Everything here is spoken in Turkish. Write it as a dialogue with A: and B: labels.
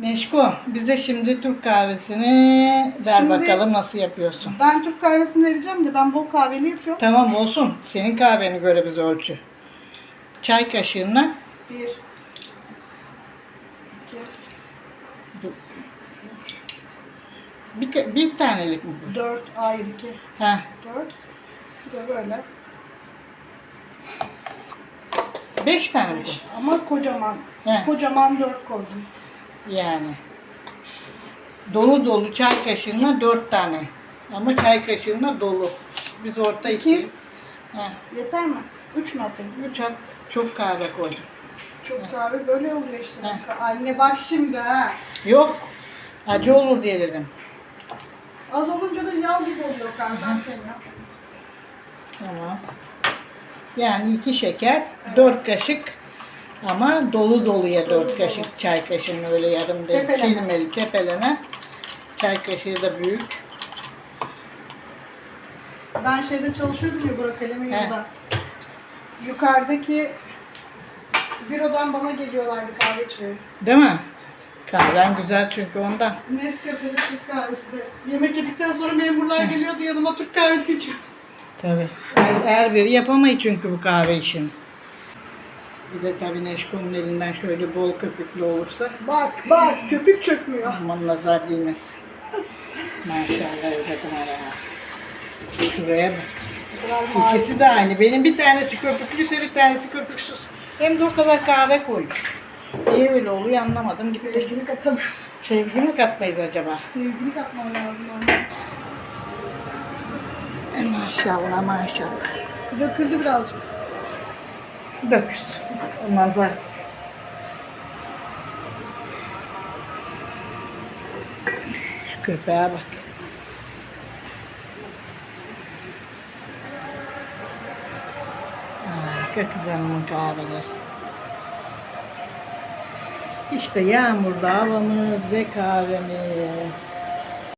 A: Neşko bize şimdi Türk kahvesini ver
B: Şimdi-
A: bakalım nasıl yapıyorsun.
B: Ben Türk kahvesini vereceğim de ben bol kahveli yapıyorum.
A: Tamam olsun. Senin kahveni göre biz ölçü. Çay kaşığına
B: Bir. iki,
A: bir, ka- bir tanelik mi bu?
B: Dört. Hayır iki.
A: Heh.
B: Dört. Bir de böyle.
A: Beş tane mi
B: Beş. Ama kocaman.
A: He.
B: Kocaman dört koydum.
A: Yani. Dolu dolu çay kaşığına dört tane. Ama çay kaşığına dolu. Biz orta
B: İki.
A: iki.
B: Yeter mi? Üç mü atayım?
A: Üç at çok kahve koydum.
B: Çok kahve böyle oluyor işte.
A: He.
B: Anne bak şimdi ha.
A: Yok. Acı olur diye dedim.
B: Az olunca da yağ gibi oluyor kahve senin.
A: Tamam. Yani iki şeker, dört kaşık ama dolu doluya dört kaşık çay kaşığının öyle yarım değil.
B: Tepeleme.
A: Silmeli, tepeleme. Çay kaşığı da büyük.
B: Ben şeyde çalışıyordum ya Burak Alem'in
A: He.
B: Yukarıdaki bürodan bana geliyorlardı kahve içmeye.
A: Değil mi? Kahven güzel çünkü ondan.
B: Nescafe'li Türk kahvesi de. Yemek yedikten sonra memurlar geliyordu yanıma Türk kahvesi içiyor.
A: Tabii. Her, her biri yapamayız çünkü bu kahve işini. Bir de tabii Neşko'nun elinden şöyle bol köpüklü olursa
B: Bak bak köpük çökmüyor.
A: aman nazar değmez. Maşallah kadar ha. Şuraya bak. İkisi de aynı. Benim bir tanesi köpüklüyse bir tanesi köpüksüz. Hem de o kadar kahve koymuş. Niye öyle oluyor anlamadım. Gitti.
B: Sevgili katamıyorum.
A: Sevgi mi katmayız acaba?
B: Sevgili katmam lazım.
A: E, maşallah maşallah.
B: Döküldü birazcık.
A: Döküz. Ondan sonra. Şu köpeğe bak. Harika kızanımın kahveleri. İşte yağmurda havamız ve kahvemiz.